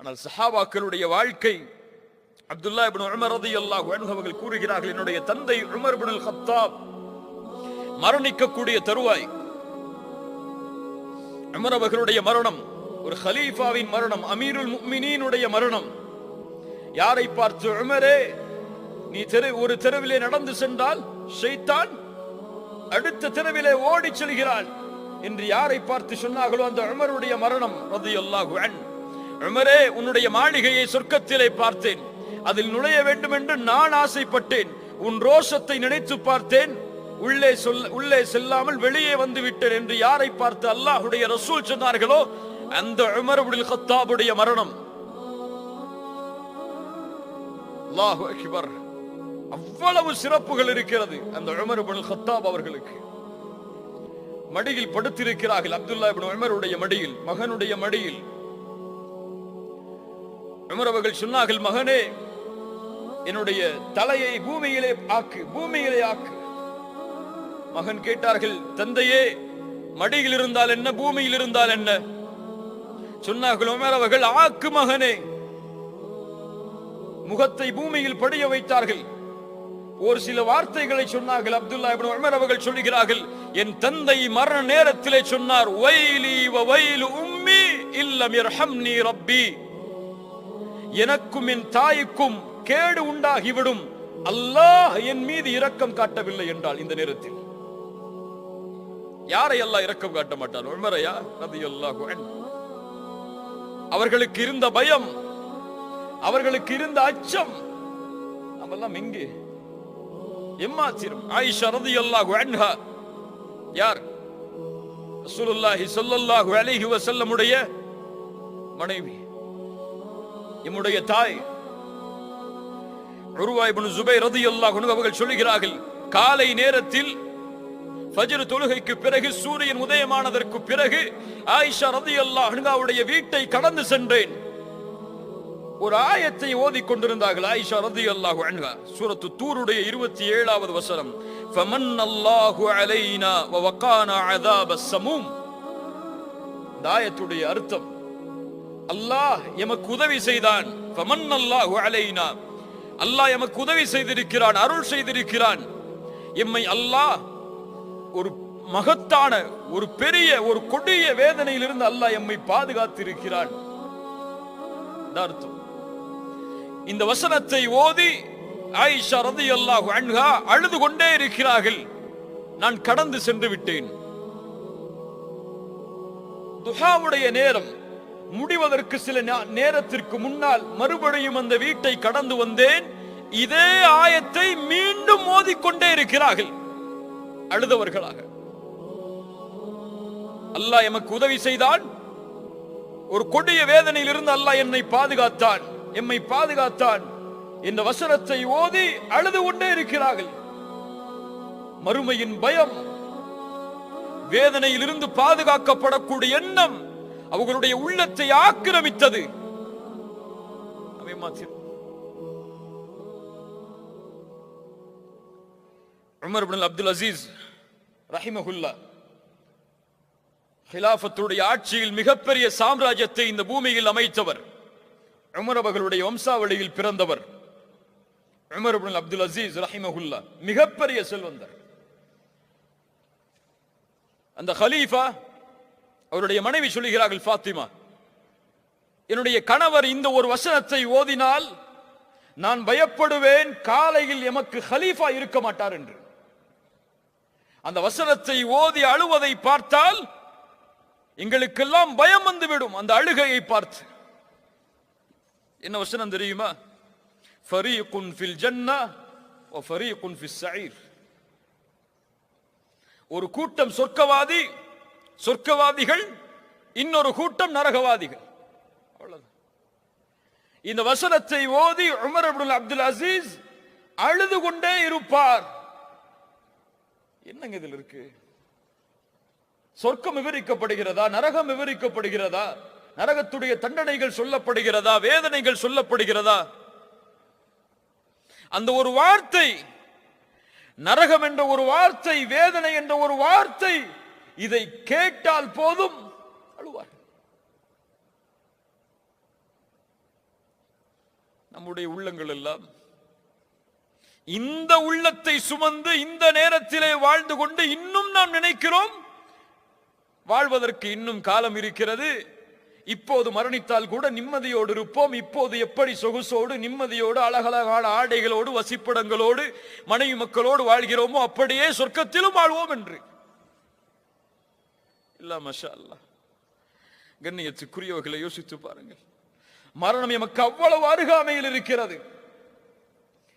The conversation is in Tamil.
ஆனால் சஹாபாக்களுடைய வாழ்க்கை அப்துல்லா இபின் உமர் ரதி அல்லாஹ் அவர்கள் கூறுகிறார்கள் என்னுடைய தந்தை உமர் இப்னு ஹத்தாப் மரணிக்கக்கூடிய தருவாய். உமர் அவர்களுடைய மரணம் ஒரு ஹலீஃபாவின் மரணம் அமீருல் முஃமினீனுடைய மரணம். யாரை பார்த்து உமரே நீ தெரு ஒரு தெருவிலே நடந்து சென்றால் ஷைத்தான் அடுத்த தெருவிலே ஓடிச் செல்கிறான் என்று யாரை பார்த்து சொன்னார்களோ அந்த உமருடைய மரணம் ரதியல்லாஹு அன் உமரே உன்னுடைய மாளிகையை சொர்க்கத்திலே பார்த்தேன். அதில் நுழைய வேண்டும் என்று நான் ஆசைப்பட்டேன். உன் ரோஷத்தை நினைத்து பார்த்தேன். உள்ளே சொல்ல உள்ளே செல்லாமல் வெளியே வந்து விட்டேன் என்று யாரை பார்த்து அல்லாஹுடைய ரசூல் சொன்னார்களோ அந்த உமர் இப்னுல் கத்தாபுடைய மரணம். அல்லாஹு அக்பர். அவ்வளவு சிறப்புகள் இருக்கிறது அந்த உமர் இப்னுல் கத்தாப் அவர்களுக்கு. மடியில் படுத்திருக்கிறார்கள் அப்துல்லா இப்னு உமருடைய மடியில் மகனுடைய மடியில். உமர் அவர்கள் சொன்னார்கள் மகனே என்னுடைய தலையை பூமியிலே ஆக்கு பூமியிலே ஆக்கு. மகன் கேட்டார்கள் தந்தையே மடியில் இருந்தால் என்ன பூமியில் இருந்தால் என்ன? சொன்னார்கள் உமர் அவர்கள் ஆக்கு மகனே. முகத்தை பூமியில் படிய வைத்தார்கள். ஒரு சில வார்த்தைகளை சொன்னார்கள் அப்துல்லா இப்னு உமர் அவர்கள் சொல்கிறார்கள் என் தந்தை மரண நேரத்திலே சொன்னார் வைலி வ வைலு உம்மி இல்லம் யர்ஹம்னி ரப்பி. எனக்கும் என் தாய்க்கும் கேடு உண்டாகிவிடும். அல்லாஹ் என் மீது இரக்கம் காட்டவில்லை என்றால் இந்த நேரத்தில். யாரை எல்லாம் இரக்கம் காட்ட மாட்டார் உமரையா ரலியல்லாஹு அன்ஹு அவர்களுக்கு இருந்த பயம் அவர்களுக்கு இருந்த அச்சம் நம்மெல்லாம் எங்கே? எம்மாத்திரம்? ஆயிஷா ரலியல்லாஹு அன்ஹா. யார்? ரசூலுல்லாஹி ஸல்லல்லாஹு அலைஹி வஸல்லம் மனைவி. எம்முடைய தாய் உருவா இப்னு ரதி ரலியல்லாஹு அவர்கள் சொல்லுகிறார்கள் காலை நேரத்தில் ஃபஜ்ர் தொழுகைக்கு பிறகு சூரியன் உதயமானதற்கு பிறகு ஆயிஷா ரலியல்லாஹு அன்ஹாவுடைய வீட்டை கடந்து சென்றேன். ஒரு ஆயத்தை ஓதிக் கொண்டிருந்தார்கள் ஆயிஷா ரதி அல்லாஹு அன்ஹா. சூரத்து தூருடைய 27வது வசனம் ஃபமன் அல்லாஹு அலைனா வ வகானா அதாப சமூம். இந்த ஆயத்துடைய அர்த்தம் அல்லாஹ் எமக்கு உதவி செய்தான். அல்லாஹ் அலைனா. அல்லாஹ் எமக்கு உதவி செய்திருக்கிறான் அருள் செய்திருக்கிறான். எம்மை அல்லாஹ் ஒரு மகத்தான ஒரு பெரிய ஒரு கொடிய வேதனையிலிருந்து அல்லாஹ் எம்மை பாதுகாத்திருக்கிறான். அர்த்தம். இந்த வசனத்தை ஓதி ஆயிஷா அல்லாஹ் அன்ஹா அழுது கொண்டே இருக்கிறார்கள். நான் கடந்து சென்று விட்டேன். துஹாவுடைய நேரம் முடிவதற்கு சில நேரத்திற்கு முன்னால் மறுபடியும் அந்த வீட்டை கடந்து வந்தேன். இதே ஆயத்தை மீண்டும் மோதிக்கொண்டே இருக்கிறார்கள். அழுதவர்களாக. அல்லாஹ் எமக்கு உதவி செய்தான். ஒரு கொடிய வேதனையில் இருந்து அல்லாஹ் என்னை பாதுகாத்தான். எம்மை பாதுகாத்தான். இந்த வசனத்தை ஓதி அழுது கொண்டே இருக்கிறார்கள். மறுமையின் பயம் வேதனையிலிருந்து பாதுகாக்கப்படக்கூடிய எண்ணம் அவர்களுடைய உள்ளத்தை ஆக்கிரமித்தது. உமர் இப்னு அப்துல் அசீஸ் ரஹிமஹுல்லா ஹிலாஃபத்துடைய ஆட்சியில் மிகப்பெரிய சாம்ராஜ்யத்தை இந்த பூமியில் அமைத்தவர். உமர் அவர்களுடைய வம்சாவளியில் பிறந்தவர். உமர் இப்னு அப்துல் அசீஸ் ரஹிமஹுல்லா மிகப்பெரிய செல்வந்தர். அந்த ஹலீஃபா அவருடைய மனைவி சொல்லுகிறார்கள் ஃபாத்திமா என்னுடைய கணவர் இந்த ஒரு வசனத்தை ஓதினால் நான் பயப்படுவேன் காலையில் எமக்கு ஹலீஃபா இருக்க மாட்டார் என்று. அந்த வசனத்தை ஓதி அழுவதை பார்த்தால் எங்களுக்கெல்லாம் பயம் வந்துவிடும் அந்த அழுகையை பார்த்து. என்ன வசனம் தெரியுமா? ஃபரீகுன் ஃபில் ஜன்னா வ ஃபரீகுன் ஃபில் ஸஈர் ஒரு கூட்டம் சொர்க்கவாதி சொர்க்கவாதிகள் இன்னொரு கூட்டம் நரகவாதிகள். அவ்வளவுதான். இந்த வசனத்தை ஓதி உமர் அப்துல் அப்துல் அசீஸ் அழுது கொண்டே இருப்பார். என்னங்க இதில் இருக்கு? சொர்க்கம் விவரிக்கப்படுகிறதா? நரகம் விவரிக்கப்படுகிறதா? நரகத்துடைய தண்டனைகள் சொல்லப்படுகிறதா? வேதனைகள் சொல்லப்படுகிறதா? அந்த ஒரு வார்த்தை நரகம் என்ற ஒரு வார்த்தை வேதனை என்ற ஒரு வார்த்தை இதை கேட்டால் போதும். அழுவார். நம்முடைய உள்ளங்கள் எல்லாம் இந்த உள்ளத்தை சுமந்து இந்த நேரத்திலே வாழ்ந்து கொண்டு இன்னும் நாம் நினைக்கிறோம். வாழ்வதற்கு இன்னும் காலம் இருக்கிறது. இப்போது மரணித்தால் கூட நிம்மதியோடு இருப்போம். இப்போது எப்படி சொகுசோடு நிம்மதியோடு அழகழகான ஆடைகளோடு வசிப்பிடங்களோடு மனைவி மக்களோடு வாழ்கிறோமோ அப்படியே சொர்க்கத்திலும் வாழ்வோம் என்று. இல்லா மஷா அல்லாஹ் கண்ணியத்துக்குரியவர்களை யோசித்து பாருங்கள். மரணம் எமக்கு அவ்வளவு அருகாமையில் இருக்கிறது.